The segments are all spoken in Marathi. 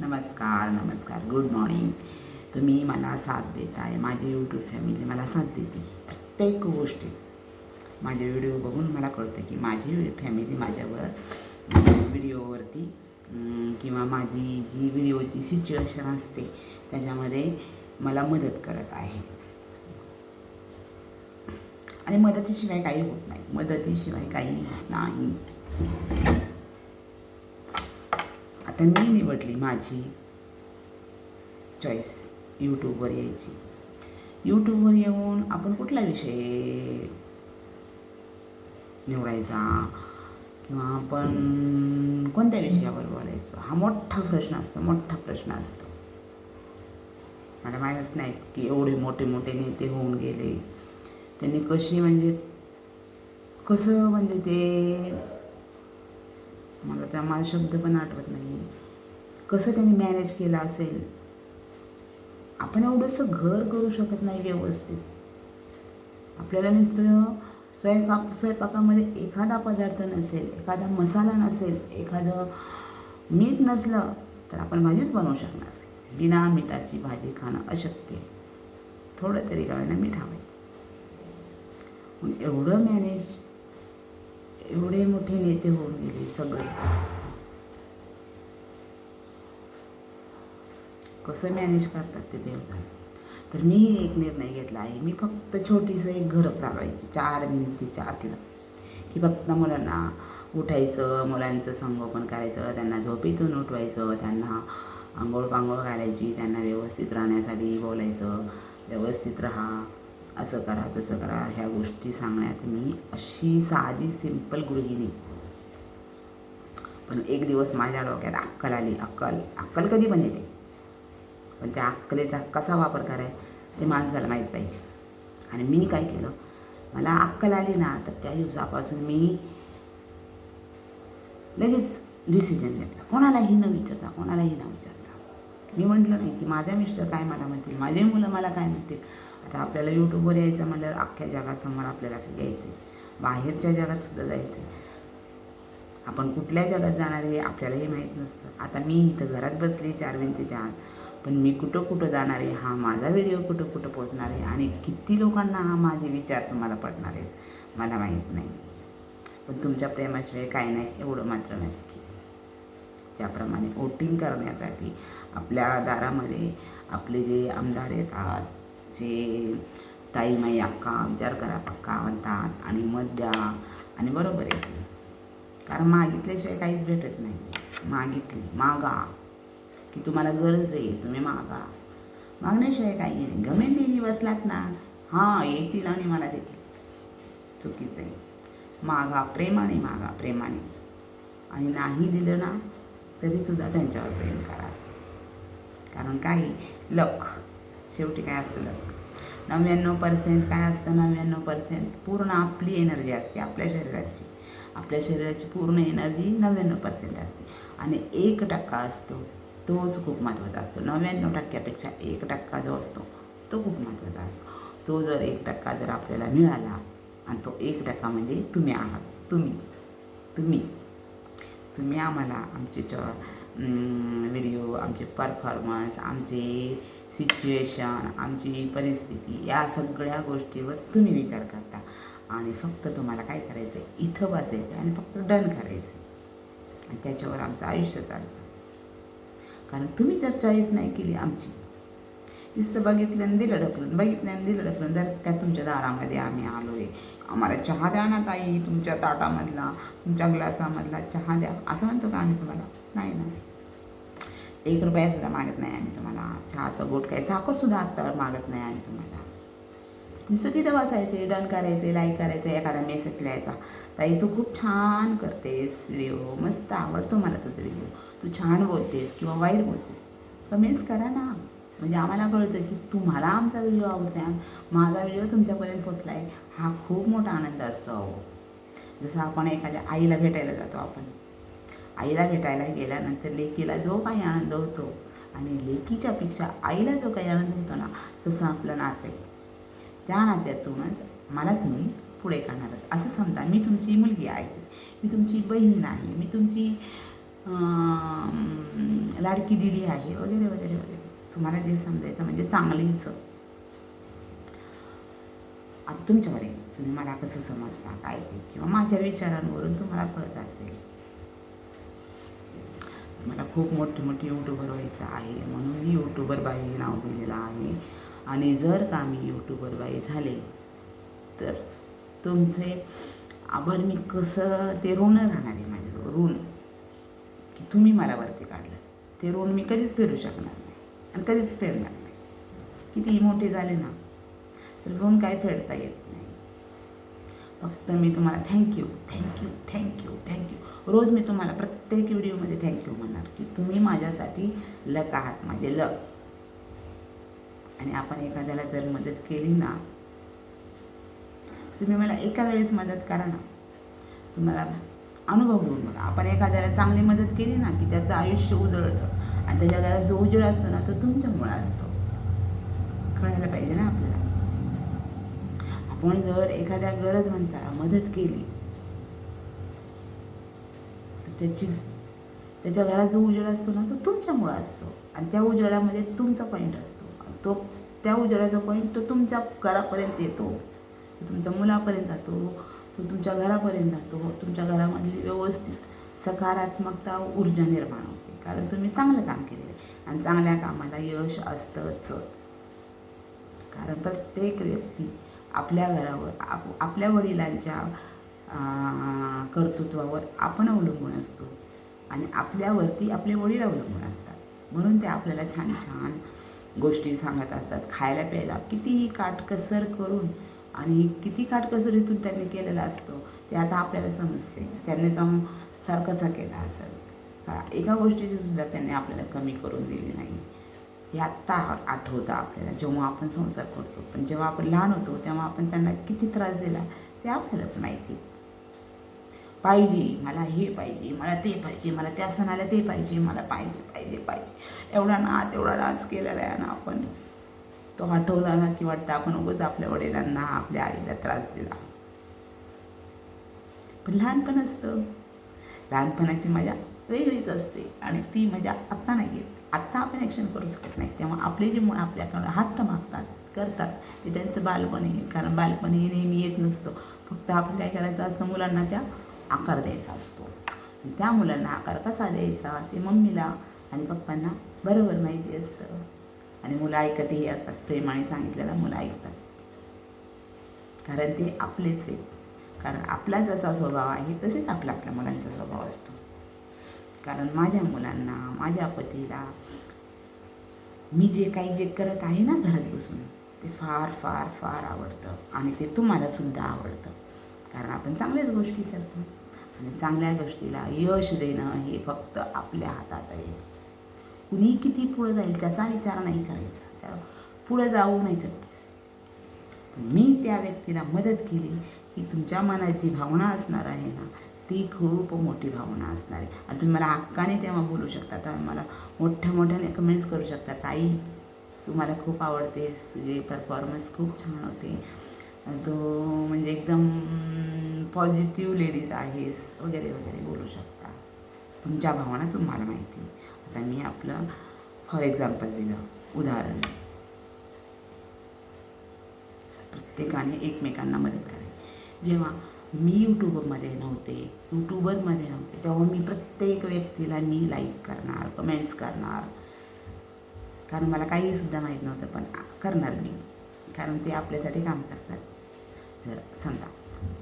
नमस्कार नमस्कार. गुड मॉर्निंग तुम्ही मला साथ देत आहे माझी यूट्यूब फॅमिली मला साथ देते. प्रत्येक गोष्टीत माझे व्हिडिओ बघून मला कळतं की माझी फॅमिली माझ्यावर व्हिडिओवरती किंवा माझी जी व्हिडिओची सिच्युएशन असते त्याच्यामध्ये मला मदत करत आहे. आणि मदतीशिवाय काही होत नाही. मदतीशिवाय काही होत नाही. आता मी निवडली माझी चॉईस यूट्यूबवर यायची. यूट्यूबवर येऊन आपण कुठला विषय निवडायचा? किंवा आपण कोणत्या विषयावर बोलायचं? हा मोठा प्रश्न असतो मोठा प्रश्न असतो. मला माहीत नाही की एवढे मोठे मोठे नेते होऊन गेले. त्यांनी कशी म्हणजे कसं म्हणजे ते मला. त्या मला शब्द पण आठवत नाही कसं त्यांनी मॅनेज केलं असेल? आपण एवढंसं घर करू शकत नाही व्यवस्थित. आपल्याला नुसतं स्वयंपाक स्वयंपाकामध्ये एखादा पदार्थ नसेल एखादा मसाला नसेल एखादं मीठ नसलं तर आपण भाजीच बनवू शकणार बिना मिठाची भाजी खाणं अशक्य आहे. थोडं तरी गावांना मीठ हवं मग एवढं मॅनेज एवढे मोठे नेते होऊन गेले सगळे. कसं मॅनेज करतात ते देव तर मीही एक निर्णय घेतला आहे. मी फक्त छोटीसं एक घर चालवायची चार भिंतीच्या आतलं. की फक्त मुलांना उठायचं मुलांचं संगोपन करायचं त्यांना झोपेतून उठवायचं त्यांना आंघोळ पांघोळ घालायची त्यांना व्यवस्थित राहण्यासाठी बोलायचं व्यवस्थित राहा. असं करा तसं करा ह्या गोष्टी सांगण्यात मी अशी साधी सिंपल गृहिणी पण एक दिवस माझ्या डोक्यात अक्कल आली. अक्कल अक्कल कधी पण येते. पण त्या अक्कलेचा कसा वापर करायचा ते माणसाला माहीत पाहिजे. आणि मी काय केलं मला अक्कल आली ना तर त्या दिवसापासून मी लगेच डिसिजन घेतला. कोणालाही न विचारता कोणालाही न विचारता. मी म्हटलं नाही की माझ्या मिस्टर काय मला म्हणतील माझे मुलं मला काय म्हणतील? आता आपल्याला यूट्यूबवर यायचं म्हटल्यावर अख्ख्या जगासमोर आपल्याला यायचं आहे बाहेरच्या जगात सुद्धा जायचं आहे आपण कुठल्या जगात जाणार आहे आपल्यालाही माहीत नसतं. आता मी इथं घरात बसली चार भिंतीच्या आत. पण मी कुठं कुठं जाणार आहे हा माझा व्हिडिओ कुठं कुठं पोचणार आहे आणि किती लोकांना हा माझे विचार तुम्हाला पडणार आहेत मला माहीत नाही. पण तुमच्या प्रेमाशिवाय काय नाही एवढं मात्र नक्की. ज्याप्रमाणे वोटिंग करण्यासाठी आपल्या दारामध्ये आपले जे आमदार येतात जे ताईमाई अक्का विचार करा पक्का म्हणतात आणि मत द्या. आणि बरोबर येते कारण मागितल्याशिवाय काहीच भेटत नाही. मागितली मागा. की तुम्हाला गरज आहे तुम्ही मागा. मागण्याशिवाय काही नाही. गमेंडीनी बसलात ना हां येतील आणि मला देतील. चुकीचं आहे. मागा प्रेमाने मागा प्रेमाने. आणि नाही दिलं ना तरीसुद्धा त्यांच्यावर प्रेम करा. कारण काही लख शेवटी काय असतं? नव्याण्णव पर्सेंट काय असतं? नव्याण्णव पर्सेंट पूर्ण आपली एनर्जी असते आपल्या शरीराची. आपल्या शरीराची पूर्ण एनर्जी नव्याण्णव पर्सेंट असते. आणि एक टक्का असतो तोच खूप महत्त्वाचा असतो. नव्याण्णव टक्क्यापेक्षा एक टक्का जो असतो तो खूप महत्त्वाचा असतो. तो जर एक टक्का जर आपल्याला मिळाला आणि तो एक टक्का म्हणजे तुम्ही आहात. तुम्ही तुम्ही तुम्ही आम्हाला आमचे च व्हिडिओ आमचे परफॉर्मन्स आमचे सिच्युएशन आमची परिस्थिती या सगळ्या गोष्टीवर तुम्ही विचार करता. आणि फक्त तुम्हाला काय करायचं आहे इथं बसायचं आहे आणि फक्त डन करायचं आणि त्याच्यावर आमचं आयुष्य चालतं. कारण तुम्ही जर चॉईस नाही केली आमची नुसतं बघितलं दिलं ढकलून बघितलं दिलं ढकलून जर त्या तुमच्या दारामध्ये आम्ही आलो आहे आम्हाला चहा द्या ना ताई तुमच्या ताटामधला तुमच्या ग्लासामधला चहा द्या असं म्हणतो का आम्ही तुम्हाला? नाही ना एक रुपयासुद्धा मागत नाही आम्ही तुम्हाला. चहाचं गोट काय साखरसुद्धा आत्ता मागत नाही आम्ही तुम्हाला. नुसतं तिथं बसायचे डन करायचे लाईक करायचं एखादा मेसेज लिहायचा. ताई तू खूप छान करतेस व्हिडिओ मस्त आवडतो मला तुझा व्हिडिओ तू छान बोलतेस किंवा वाईट बोलतेस. कमेंट्स करा ना. म्हणजे आम्हाला कळतं की तुम्हाला आमचा व्हिडिओ आवडतो आहे माझा व्हिडिओ तुमच्यापर्यंत पोचला आहे हा खूप मोठा आनंद असतो अहो. जसं आपण एखाद्या आईला भेटायला जातो आपण. आईला भेटायला गेल्यानंतर लेकीला जो काही आनंद होतो आणि लेकीच्यापेक्षा आईला जो काही आनंद होतो ना तसं आपलं नातं. आहे त्या नात्यातूनच मला तुम्ही पुढे करणार आहात. असं समजा मी तुमची मुलगी आहे मी तुमची बहीण आहे मी तुमची लाडकी दिली आहे वगैरे वगैरे वगैरे. तुम्हाला जे समजायचं म्हणजे चांगलीच. आता तुमच्यावर आहे. तुम्ही मला कसं समजता काय ते? किंवा माझ्या विचारांवरून तुम्हाला कळत असेल. मला खूप मोठी मोठी यूट्यूबर व्हायचं आहे म्हणून मी यूट्यूबर बाई हे नाव दिलेलं आहे. आणि जर का मी यूट्यूबर बाई झाले तर तुमचे आभार मी कसं ते ऋण राहणार आहे माझ्याजवळ ऋण. की तुम्ही मला वरती काढलं ते ऋण मी कधीच फेडू शकणार नाही आणि कधीच फेडणार नाही. कितीही मोठे झाले ना तर ऋण काय फेडता येत फक्त मी तुम्हाला thank you thank you thank you thank you रोज मी तुम्हाला प्रत्येक व्हिडिओमध्ये थँक्यू म्हणणार की तुम्ही माझ्यासाठी लक आहात माझे लक. आणि आपण एखाद्याला जर मदत केली ना तुम्ही मला एका वेळेस मदत करा ना. तुम्हाला अनुभव घेऊन बघा. आपण एखाद्याला चांगली मदत केली ना की त्याचं आयुष्य उजळतं. आणि त्याच्या घरात जो उजळ असतो ना तो तुमच्यामुळे असतो. कळायला पाहिजे ना आपल्याला. आपण जर एखाद्या गरज म्हणता मदत केली तर त्याची त्याच्या घरात जो उजेड असतो ना तो तुमच्यामुळं असतो. आणि त्या उजेडामध्ये तुमचा पॉईंट असतो. तो त्या उजेडाचा पॉईंट तो तुमच्या घरापर्यंत येतो. तो तुमच्या मुलापर्यंत जातो. तो तुमच्या घरापर्यंत जातो. तुमच्या घरामधली व्यवस्थित सकारात्मकता ऊर्जा निर्माण होते. कारण तुम्ही चांगलं काम केलेलं आहे. आणि चांगल्या कामाला यश असतंच. कारण प्रत्येक व्यक्ती आपल्या घरावर आप आपल्या वडिलांच्या कर्तृत्वावर आपण अवलंबून असतो. आणि आपल्यावरती आपले वडील अवलंबून असतात. म्हणून ते आपल्याला छान छान गोष्टी सांगत असतात. खायला प्यायला. कितीही काटकसर करून आणि किती काटकसरीतून त्यांनी केलेला असतो ते आता आपल्याला समजते. त्यांनी जाऊन सारखंसा केला असेल. एका गोष्टीची सुद्धा त्यांनी आपल्याला कमी करून दिली नाही. हे आत्ता आठवतं आपल्याला जेव्हा आपण संसार करतो. पण जेव्हा आपण लहान होतो तेव्हा आपण त्यांना किती त्रास दिला ते आपल्यालाच माहिती. पाहिजे मला हे पाहिजे मला ते पाहिजे मला त्या सणाला ते पाहिजे मला पाहिजे पाहिजे पाहिजे. एवढा नाच एवढा डान्स केलेला आहे ना आपण. तो आठवला ना की वाटतं आपण उगाच आपल्या वडिलांना आपल्या आईला त्रास दिला. पण लहानपण असतं. लहानपणाची मजा वेगळीच असते आणि ती मजा आत्ता नाही येत. आत्ता आपण ॲक्शन करू शकत नाही. तेव्हा आपले जे मुलं आपल्याकडं हट्ट मागतात करतात ते त्यांचं बालपण आहे. कारण बालपण हे नेहमी येत नसतं. फक्त आपण काय करायचं असतं मुलांना त्या आकार द्यायचा असतो. त्या मुलांना आकार कसा द्यायचा? ते मम्मीला आणि पप्पांना बरोबर माहिती असतं. आणि मुलं ऐकतही असतात. प्रेमाने सांगितलेलं मुलं ऐकतात. कारण ते आपलेच आहेत. कारण आपला जसा स्वभाव आहे तसेच आपला आपल्या मुलांचा स्वभाव असतो. कारण माझ्या मुलांना माझ्या पतीला मी जे काही जे करत आहे ना घरात बसून ते फार फार फार आवडतं आणि ते तुम्हाला सुद्धा आवडतं. कारण आपण चांगल्याच गोष्टी करतो आणि चांगल्या गोष्टीला यश देणं हे फक्त आपल्या हातात आहे. कुणी किती पुढं जाईल त्याचा विचार नाही करायचा. त्या पुढं जाऊ नाही तर मी त्या व्यक्तीला मदत केली ही तुमच्या मनात जी भावना असणार आहे ना ती खूप मोठी भावना असणार आहे. आणि तुम्ही मला हक्काने तेव्हा बोलू शकता तर मला मोठ्या मोठ्याने कमेंट्स करू शकता. ताई तू मला खूप आवडतेस तुझे परफॉर्मन्स खूप छान होते. तो म्हणजे एकदम पॉझिटिव्ह लेडीज आहेस वगैरे वगैरे बोलू शकता. तुमच्या भावना तुम्हाला माहिती आता मी आपलं फॉर एक्झाम्पल दिलं. उदाहरण. प्रत्येकाने एकमेकांना मदत करावी. जेव्हा मी यूट्यूबमध्ये नव्हते यूट्यूबरमध्ये नव्हते. तेव्हा मी प्रत्येक व्यक्तीला मी लाईक करणार कमेंट्स करणार. कारण मला काहीसुद्धा माहीत नव्हतं पण करणार मी. कारण ते आपल्यासाठी काम करतात. जर समजा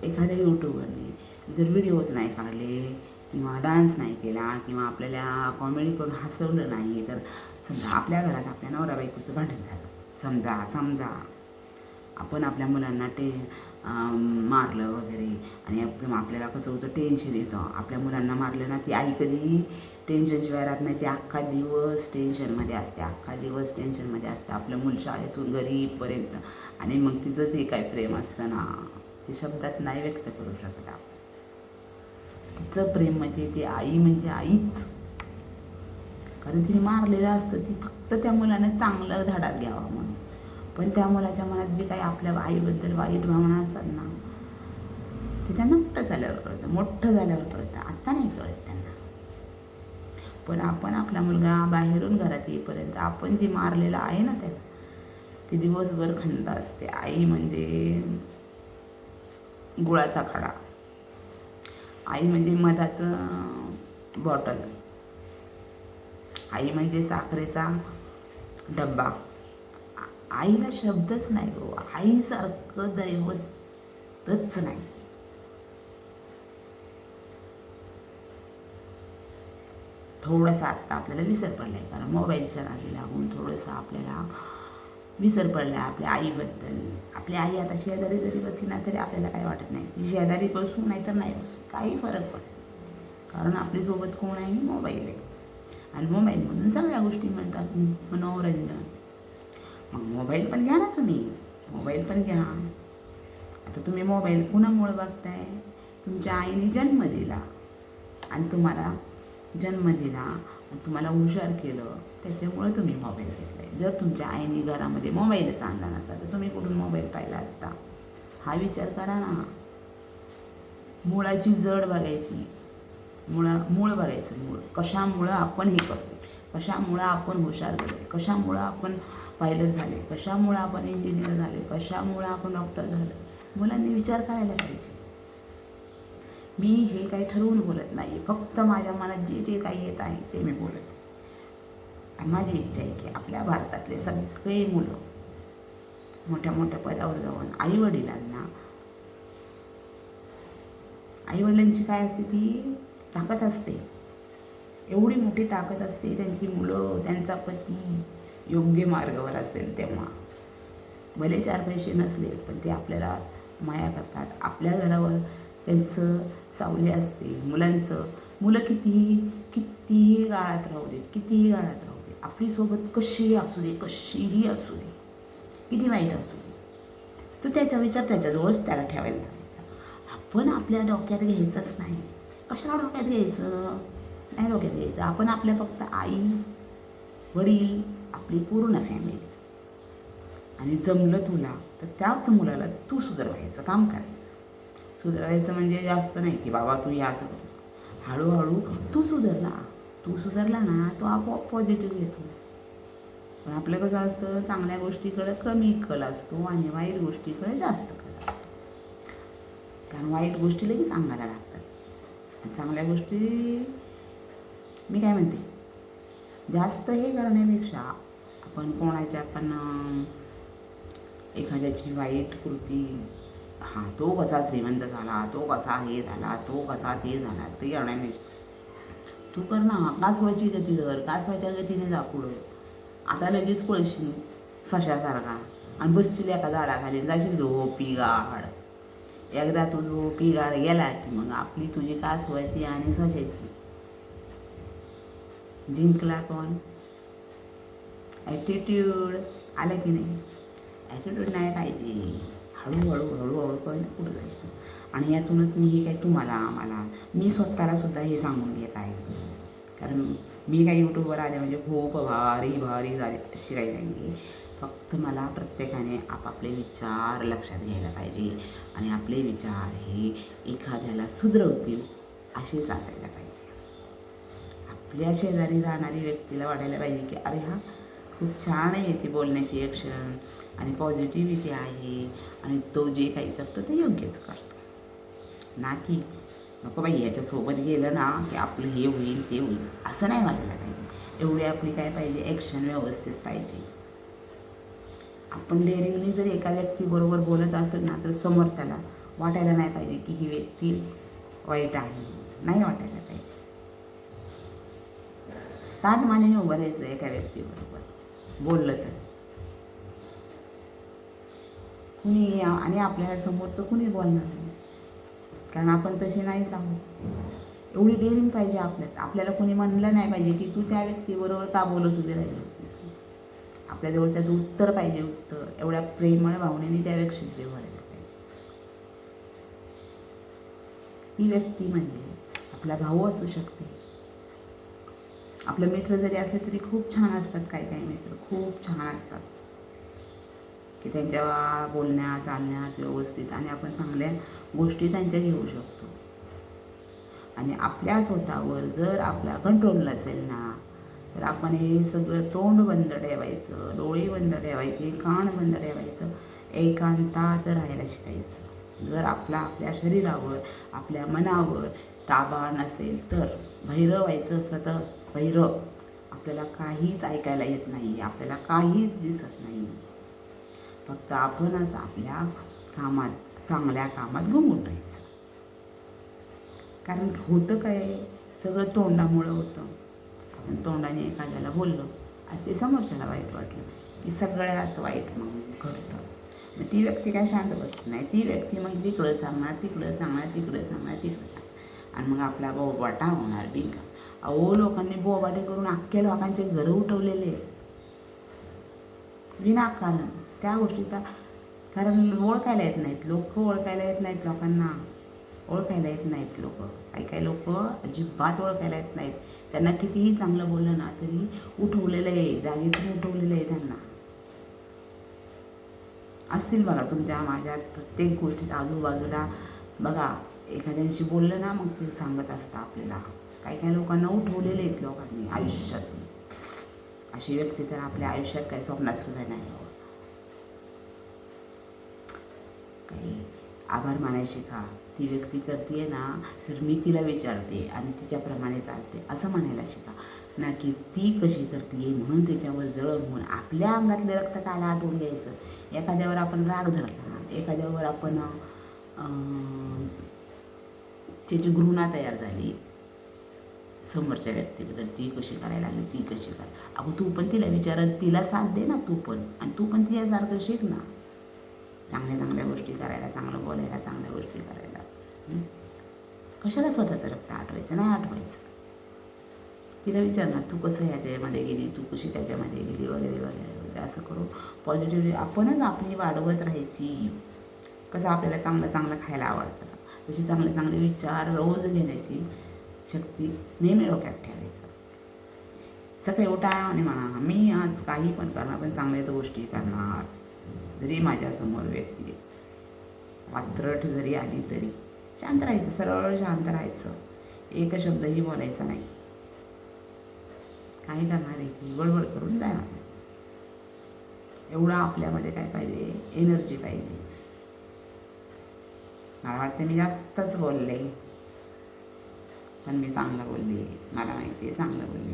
एखाद्या यूट्यूबरने जर व्हिडिओज नाही काढले किंवा डान्स नाही केला किंवा आपल्याला कॉमेडी करून हसवलं नाही तर समजा आपल्या घरात आपल्या नवरा बायकोचं भांडण झालं. समजा समजा. आपण आपल्या मुलांना टे मारलं वगैरे. आणि एकदम आपल्याला कसं होतं टेन्शन येतं. आपल्या मुलांना मारलं ना ती आई कधी टेन्शनशिवाय राहत नाही. ती अख्खा दिवस टेन्शनमध्ये असते. अख्खा दिवस टेन्शनमध्ये असते. आपलं मूल शाळेतून घरीपर्यंत. आणि मग तिचं जे काही प्रेम असतं ना ते शब्दात नाही व्यक्त करू शकत आपण. तिचं प्रेम म्हणजे ती आई म्हणजे आईच. कारण तिने मारलेलं असतं. ती फक्त त्या मुलाने चांगलं धाडात घ्यावा म्हणून. पण त्या मुलाच्या मनात जी काही आपल्या आईबद्दल वाईट भावना असतात ना ते त्यांना मोठं झाल्यावर कळतं मोठं झाल्यावर कळतं. आत्ता नाही कळत त्यांना. पण आपण आपला मुलगा बाहेरून घरात येईपर्यंत आपण जे मारलेलं आहे ना त्याला ते दिवसभर खंत असते. आई म्हणजे गुळाचा खडा. आई म्हणजे मधाचं बॉटल. आई म्हणजे साखरेचा डब्बा. आईला शब्दच नाही हो आईसारखं दैवतच नाही. थोडासा आत्ता आपल्याला विसर पडला आहे कारण मोबाईलच्या नादी लागून थोडंसं आपल्याला विसर पडला आहे आपल्या आईबद्दल. आपली आई आता शेजारी जरी बसली ना तरी आपल्याला काही वाटत नाही. ती शेजारी बसू नाही तर नाही बसू काही फरक पडत कारण आपल्यासोबत कोण आहे मोबाईल आहे. आणि मोबाईल म्हणून सगळ्या गोष्टी मिळतात. मनोरंजन. मग मोबाईल पण घ्या ना तुम्ही. मोबाईल पण घ्या. आता तुम्ही मोबाईल कुणामुळे बघताय? तुमच्या आईने जन्म दिला. आणि तुम्हाला जन्म दिला. आणि तुम्हाला हुशार केलं. त्याच्यामुळे तुम्ही मोबाईल घेतलाय. जर तुमच्या आईने घरामध्ये मोबाईलच आणला नसता तर तुम्ही कुठून मोबाईल पाहिला असता? हा विचार करा ना. मुळाची जड बघायची. मुळा मूळ बघायचं. मूळ. कशामुळं आपण हे करतो कशामुळं आपण हुशार झाले कशामुळं आपण पायलट झाले कशामुळं आपण इंजिनियर झाले कशामुळं आपण डॉक्टर झालं? मुलांनी विचार करायला पाहिजे. मी हे काही ठरवून बोलत नाही फक्त माझ्या मनात जे जे काही येत आहे ते मी बोलत आणि माझी इच्छा आहे की आपल्या भारतातले सगळे मुलं मोठ्या मोठ्या पदावर जाऊन आईवडिलांना आईवडिलांची काय असते ती ताकद असते. एवढी मोठी ताकद असते त्यांची मुलं त्यांचा पती योग्य मार्गावर असेल तेव्हा. भले चार पैसे नसले पण ते आपल्याला माया करतात. आपल्या घरावर त्यांचं सावली असते मुलांचं. मुलं कितीही कितीही गाळात राहू देत कितीही गाळात राहू देत आपलीसोबत कशीही असू दे कशीही असू दे किती वाईट असू दे तो त्याचा विचार त्याच्याजवळच त्याला ठेवायला लागायचा. आपण आपल्या डोक्यात घ्यायचंच नाही. कशाला डोक्यात घ्यायचं? नाही डोक्यात घ्यायचं. आपण आपल्या फक्त आई वडील आपली पूर्ण फॅमिली आणि जमलं तुला तर त्याच मुलाला तू सुधारवायचं काम करायचं. सुधरवायचं म्हणजे जास्त नाही की बाबा तू या असं करतोस हळूहळू तू सुधारला. तू सुधारला ना तो आपोआप पॉझिटिव्ह घेतो पण आपलं कसं असतं चांगल्या गोष्टीकडे कमी कल असतो आणि वाईट गोष्टीकडे जास्त कल असतो. कारण वाईट गोष्टी लगेच सांगायला लागतात. चांगल्या गोष्टी मी काय म्हणते? जास्त हे करण्यापेक्षा आपण कोणाच्या पण एखाद्याची वाईट कृती हां तो कसा श्रीमंत झाला तो कसा हे झाला तो कसा ते झाला ते करण्यापेक्षा. तू कर ना कासवाची गती कर कासवाच्या गतीने जा पुढं. आता लगेच पळशील सशासारखा. आणि बसशील एका झाडाखाली जाशील झोपी गाड एकदा तू झोपी गाड गेला की मग आपली तुझी कासवाची आणि सशाची. जिंकला कोण? ॲटिट्यूड आलं की नाही? ॲटिट्यूड नाही पाहिजे. हळूहळू हळूहळू पण पुढं जायचं. आणि यातूनच मी हे काय तुम्हाला आम्हाला मी स्वतःला सुद्धा हे सांगून घेत आहे. कारण मी काही यूट्यूबवर आले म्हणजे खूप भारी भारी झाले अशी काही नाही. फक्त मला प्रत्येकाने आपापले विचार लक्षात घ्यायला पाहिजे. आणि आपले विचार हे एखाद्याला सुधरवतील असेच असायला पाहिजे. आपल्या शेजारी राहणारी व्यक्तीला वाटायला पाहिजे की अरे हा खूप छान आहे याची बोलण्याची ॲक्शन आणि पॉझिटिव्हिटी आहे आणि तो जे काही करतो ते योग्यच करतो. ना की नको बाई याच्यासोबत गेलं ना की आपलं हे होईल ते होईल असं नाही वाटायला पाहिजे. एवढी आपली काय पाहिजे? ॲक्शन व्यवस्थित पाहिजे. आपण डेअरिंगली जर एका व्यक्तीबरोबर बोलत असेल ना तर समोरच्याला वाटायला नाही पाहिजे की ही व्यक्ती वाईट आहे. नाही वाटायला पाहिजे. ताट मानेने उभं राहायचं एका व्यक्तीबरोबर. बोललं तर. कुणी आणि आपल्यासमोर तर कुणी बोलणार नाही. कारण आपण तसे नाहीच आहोत. एवढी डेअरिंग पाहिजे आपल्यात. आपल्याला कोणी म्हणलं नाही पाहिजे की तू त्या व्यक्तीबरोबर का बोलत उभी राहिली होतीस? आपल्याजवळ त्याचं उत्तर पाहिजे उत्तर एवढ्या प्रेमळ भावनेने त्या व्यक्तीचे व्हायला पाहिजे. ती व्यक्ती म्हणजे आपला भाऊ असू शकते. आपले मित्र जरी असले तरी खूप छान असतात काही काही मित्र खूप छान असतात. की त्यांच्या बोलण्यात चालण्यात व्यवस्थित आणि आपण चांगल्या गोष्टी त्यांच्या घेऊ शकतो. आणि आपल्या स्वतःवर जर आपला कंट्रोल नसेल ना तर आपण हे सगळं तोंड बंद ठेवायचं डोळे बंद ठेवायचे कान बंद ठेवायचं एकांतात राहायला शिकायचं. जर आपला आपल्या शरीरावर आपल्या मनावर ताबा नसेल तर भैरव व्हायचं असतं तर भैरव आपल्याला काहीच ऐकायला येत नाही आपल्याला काहीच दिसत नाही. फक्त आपणच आपल्या कामात चांगल्या कामात गुंगून राहायचं. कारण होतं काय? सगळं तोंडामुळं होतं. आपण तोंडाने एखाद्याला बोललो आणि ते समोरच्याला वाईट वाटलं की सगळ्यात वाईट मग घडतं मग ती व्यक्ती काय शांत बसत नाही. ती व्यक्ती मग तिकडं सांगणार तिकडं सांगणार तिकडं सांगणार तिकडं सांगणार आणि मग आपला बोबाटा होणार बिंगा अहो लोकांनी बोबाटे करून अख्ख्या लोकांचे घरं उठवलेले. आहेत. विनाकारण. त्या गोष्टीचा कारण ओळखायला येत नाहीत लोक ओळखायला येत नाहीत लोकांना. ओळखायला येत नाहीत लोक. काही काही लोक अजिबात ओळखायला येत नाहीत. त्यांना कितीही चांगलं बोललं ना तरी उठवलेलं आहे. जागेतून उठवलेलं आहे त्यांना. असतील बघा तुमच्या माझ्या प्रत्येक गोष्टीत आजूबाजूला बघा एखाद्याशी बोललं ना मग ते सांगत असतं आपल्याला. काही काही लोकांना उठवलेले आहेत लोकांनी आयुष्यातून अशी व्यक्ती तर आपल्या आयुष्यात काही स्वप्नात सुद्धा नाही. काही आभार मानायचे का? ती व्यक्ती करते ना तर मी तिला विचारते आणि तिच्याप्रमाणे चालते. असं म्हणायला शिका. ना की ती कशी करते म्हणून तिच्यावर जळण होऊन आपल्या अंगातलं रक्त काला आटवून घ्यायचं. एखाद्यावर आपण राग धरला एखाद्यावर आपण त्याची घृणा तयार झाली समोरच्या व्यक्तीबद्दल ती कशी करायला लागली ती कशी कर? अगं तू पण तिला विचार तिला साथ दे ना तू पण. आणि तू पण तिच्यासारखं शिक ना. चांगल्या चांगल्या गोष्टी करायला चांगलं बोलायला चांगल्या गोष्टी करायला. कशाला स्वतःचं रक्त आठवायचं नाही आठवायचं तिला विचार ना तू कसं ह्याच्यामध्ये गेली तू कशी त्याच्यामध्ये गेली वगैरे वगैरे वगैरे असं करू पॉझिटिव्ह आपणच आपली वाढवत राहायची. कसं आपल्याला चांगलं चांगलं खायला आवडतं. तशी चांगले चांगले विचार रोज घेण्याची. शक्ती नेहमी डोक्यात ठेवायचं. सकाळी उठा आणि म्हणा मी आज काही पण करणार पण चांगल्याच गोष्टी करणार. जरी माझ्यासमोर व्यक्ती पात्रट जरी आली तरी शांत राहायचं सरळ शांत राहायचं. एक शब्दही बोलायचा नाही. काय करणार आहे ती करून जाणार एवढं आपल्यामध्ये काय पाहिजे? एनर्जी पाहिजे. मला वाटतं मी जास्तच बोलले. पण मी चांगलं बोलली मला माहिती आहे चांगलं बोलली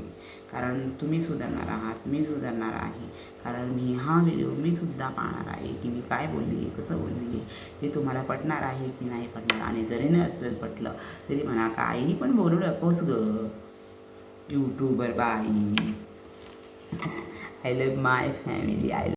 कारण तुम्ही सुधारणार आहात मी सुधारणार आहे. कारण मी हा व्हिडिओ मी सुद्धा पाहणार आहे की मी काय बोलली आहे कसं बोलली हे तुम्हाला पटणार आहे की नाही पटणार? आणि जरी नसेल पटलं तरी म्हणा काही पण बोलू नकोस ग. यूट्यूबर बाई. I love my family I